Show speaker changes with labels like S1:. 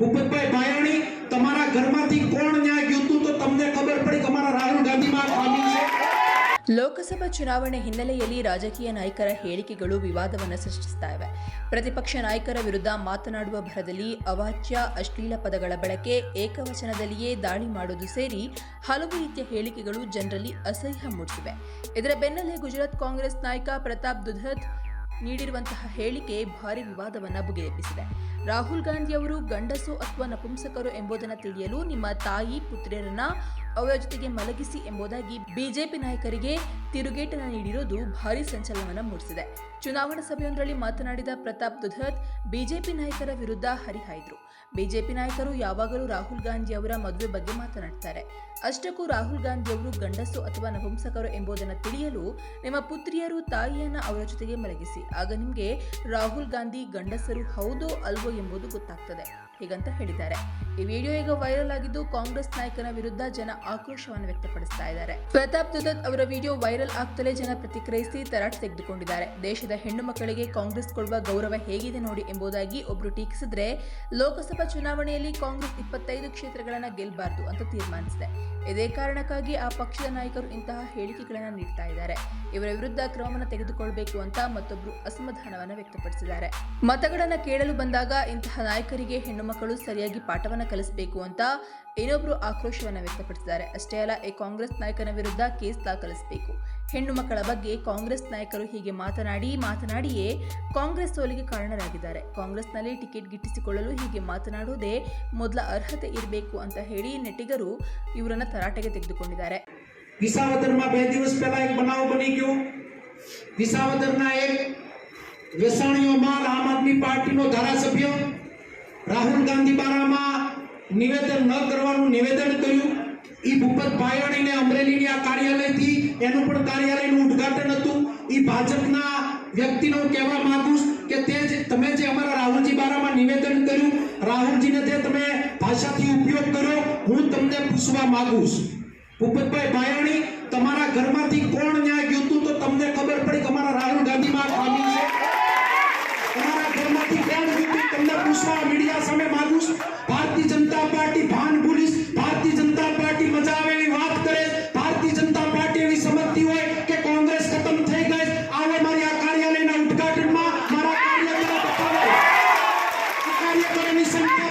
S1: ભૂપતભાઈ ભાયાણી તમારા ઘરમાંથી કોણ ન્યાય ગયું હતું તો તમને ખબર પડી કે અમારા રાહુલ ગાંધીમાં આ ખામી છે
S2: ಲೋಕಸಭಾ ಚುನಾವಣೆ ಹಿನ್ನೆಲೆಯಲ್ಲಿ ರಾಜಕೀಯ ನಾಯಕರ ಹೇಳಿಕೆಗಳು ವಿವಾದವನ್ನು ಸೃಷ್ಟಿಸ್ತಾ ಇವೆ ಪ್ರತಿಪಕ್ಷ ನಾಯಕರ ವಿರುದ್ಧ ಮಾತನಾಡುವ ಭರದಲ್ಲಿ ಅವಾಚ್ಯ ಅಶ್ಲೀಲ ಪದಗಳ ಬಳಕೆ ಏಕವಚನದಲ್ಲಿಯೇ ದಾಳಿ ಮಾಡೋದು ಸೇರಿ ಹಲವು ರೀತಿಯ ಹೇಳಿಕೆಗಳು ಜನರಲ್ಲಿ ಅಸಹ್ಯ ಮೂಡಿಸಿವೆ ಇದರ ಬೆನ್ನಲ್ಲೇ ಗುಜರಾತ್ ಕಾಂಗ್ರೆಸ್ ನಾಯಕ ಪ್ರತಾಪ್ ದುಧತ್ ನೀಡಿರುವಂತಹ ಹೇಳಿಕೆ ಭಾರಿ ವಿವಾದವನ್ನ ಬಗೆಹರಿಸಿದೆ. ರಾಹುಲ್ ಗಾಂಧಿ ಅವರು ಗಂಡಸು ಅಥವಾ ನಪುಂಸಕರು ಎಂಬುದನ್ನು ತಿಳಿಯಲು ನಿಮ್ಮ ತಾಯಿ, ಪುತ್ರಿಯರನ್ನ ಅವರ ಜೊತೆಗೆ ಮಲಗಿಸಿ ಎಂಬುದಾಗಿ ಬಿಜೆಪಿ ನಾಯಕರಿಗೆ ತಿರುಗೇಟನ ನೀಡಿರೋದು ಭಾರಿ ಸಂಚಲನವನ್ನು ಮೂಡಿಸಿದೆ. ಚುನಾವಣಾ ಸಭೆಯೊಂದರಲ್ಲಿ ಮಾತನಾಡಿದ ಪ್ರತಾಪ್ ದುಧತ್, ಬಿಜೆಪಿ ನಾಯಕರ ವಿರುದ್ಧ ಹರಿಹಾಯ್ದರು. ಬಿಜೆಪಿ ನಾಯಕರು ಯಾವಾಗಲೂ ರಾಹುಲ್ ಗಾಂಧಿ ಅವರ ಮದುವೆ ಬಗ್ಗೆ ಮಾತನಾಡ್ತಾರೆ. ಅಷ್ಟಕ್ಕೂ ರಾಹುಲ್ ಗಾಂಧಿ ಅವರು ಗಂಡಸು ಅಥವಾ ನಪುಂಸಕರು ಎಂಬುದನ್ನು ತಿಳಿಯಲು ನಿಮ್ಮ ಪುತ್ರಿಯರು ತಾಯಿಯನ್ನ ಅವರ ಜೊತೆಗೆ ಮಲಗಿಸಿ. ಆಗ ನಿಮಗೆ ರಾಹುಲ್ ಗಾಂಧಿ ಗಂಡಸರು ಹೌದೋ ಅಲ್ವೋ ಎಂಬುದು ಗೊತ್ತಾಗ್ತದೆ. ಹೀಗಂತ ಹೇಳಿದ್ದಾರೆ. ಈ ವಿಡಿಯೋ ಈಗ ವೈರಲ್ ಆಗಿದ್ದು ಕಾಂಗ್ರೆಸ್ ನಾಯಕನ ವಿರುದ್ಧ ಜನ ಆಕ್ರೋಶವನ್ನು ವ್ಯಕ್ತಪಡಿಸ್ತಾ ಇದ್ದಾರೆ. ಪ್ರತಾಪ್ ದುದತ್ ಅವರ ವಿಡಿಯೋ ವೈರಲ್ ಆಗ್ತಲೇ ಜನ ಪ್ರತಿಕ್ರಿಯಿಸಿ ತರಾಟ್ ತೆಗೆದುಕೊಂಡಿದ್ದಾರೆ. ದೇಶದ ಹೆಣ್ಣು ಮಕ್ಕಳಿಗೆ ಕಾಂಗ್ರೆಸ್ ಕೊಡುವ ಗೌರವ ಹೇಗಿದೆ ನೋಡಿ ಎಂಬುದಾಗಿ ಒಬ್ರು ಟೀಕಿಸಿದ್ರೆ, ಲೋಕಸಭಾ ಚುನಾವಣೆಯಲ್ಲಿ ಕಾಂಗ್ರೆಸ್ ಇಪ್ಪತ್ತೈದು ಕ್ಷೇತ್ರಗಳನ್ನ ಗೆಲ್ಲಬಾರದು ಅಂತ ತೀರ್ಮಾನಿಸಿದೆ. ಇದೇ ಕಾರಣಕ್ಕಾಗಿ ಆ ಪಕ್ಷದ ನಾಯಕರು ಇಂತಹ ಹೇಳಿಕೆಗಳನ್ನು ನೀಡ್ತಾ ಇದ್ದಾರೆ. ಇವರ ವಿರುದ್ಧ ಕ್ರಮವನ್ನು ತೆಗೆದುಕೊಳ್ಬೇಕು ಅಂತ ಮತ್ತೊಬ್ರು ಅಸಮಾಧಾನವನ್ನು ವ್ಯಕ್ತಪಡಿಸಿದ್ದಾರೆ. ಮತಗಳನ್ನ ಕೇಳಲು ಬಂದಾಗ ಇಂತಹ ನಾಯಕರಿಗೆ ಹೆಣ್ಣು ಮಕ್ಕಳು ಸರಿಯಾಗಿ ಪಾಠವನ್ನ ಕಲಿಸಬೇಕು ಅಂತ ಇನ್ನೊಬ್ರು ಆಕ್ರೋಶವನ್ನ ವ್ಯಕ್ತಪಡಿಸಿದ್ದಾರೆ. ಅಷ್ಟೇ ಅಲ್ಲ ಈ ಕಾಂಗ್ರೆಸ್ ನಾಯಕನ ವಿರುದ್ಧ ಕೇಸ್ ದಾಖಲಿಸಬೇಕು ಹೆಣ್ಣು ಮಕ್ಕಳ ಬಗ್ಗೆ ಕಾಂಗ್ರೆಸ್ ನಾಯಕರು ಹೀಗೆ ಮಾತನಾಡಿ ಮಾತನಾಡಿಯೇ ಕಾಂಗ್ರೆಸ್ ಸೋಲಿಗೆ ಕಾರಣರಾಗಿದ್ದಾರೆ ಕಾಂಗ್ರೆಸ್ನಲ್ಲಿ ಟಿಕೆಟ್ ಗಿಟ್ಟಿಸಿಕೊಳ್ಳಲು ಹೀಗೆ ಮಾತನಾಡುವುದೇ ಮೊದಲ ಅರ್ಹತೆ ಇರಬೇಕು ಅಂತ ಹೇಳಿ ನೆಟ್ಟಿಗರು ಇವರನ್ನ ತರಾಟೆಗೆ ತೆಗೆದುಕೊಂಡಿದ್ದಾರೆ
S1: વિસાવદરમાં બે દિવસ પહેલા એક બનાવ બની ગયો વિસાવદરના એક વેસાણીઓ માલ આમ આદમી પાર્ટીનો ધારાસભ્ય રાહુલ ગાંધી બારામાં નિવેદન ન કરવાનું નિવેદન કર્યું ઈ ભૂપત ભાયણીને અમરેલીની આ કાર્યાલયથી એનું પણ કાર્યાલયનું ઉદ્ઘાટન હતું. ઈ ભાજપના વ્યક્તિનો કહેવા માંગુ કે તે જ, તમે જે અમારા રાહુલજી બારામાં નિવેદન કર્યું, રાહુલજીને જે તમે ભાષાથી ઉપયોગ કર્યો, હું તમને પૂછવા માંગુ છું. ભૂપતભાઈ ભાયણી, તમારા ઘરમાંથી કોણ ન્યાય ગયું હતું તો તમને ખબર પડી કે અમારા રાહુલ ગાંધીમાં ખામી છે. તમારા ઘરમાંથી કોણ ગયું તમને પૂછવા મીડિયા સામે માંગુ છું. ભારતીય Every single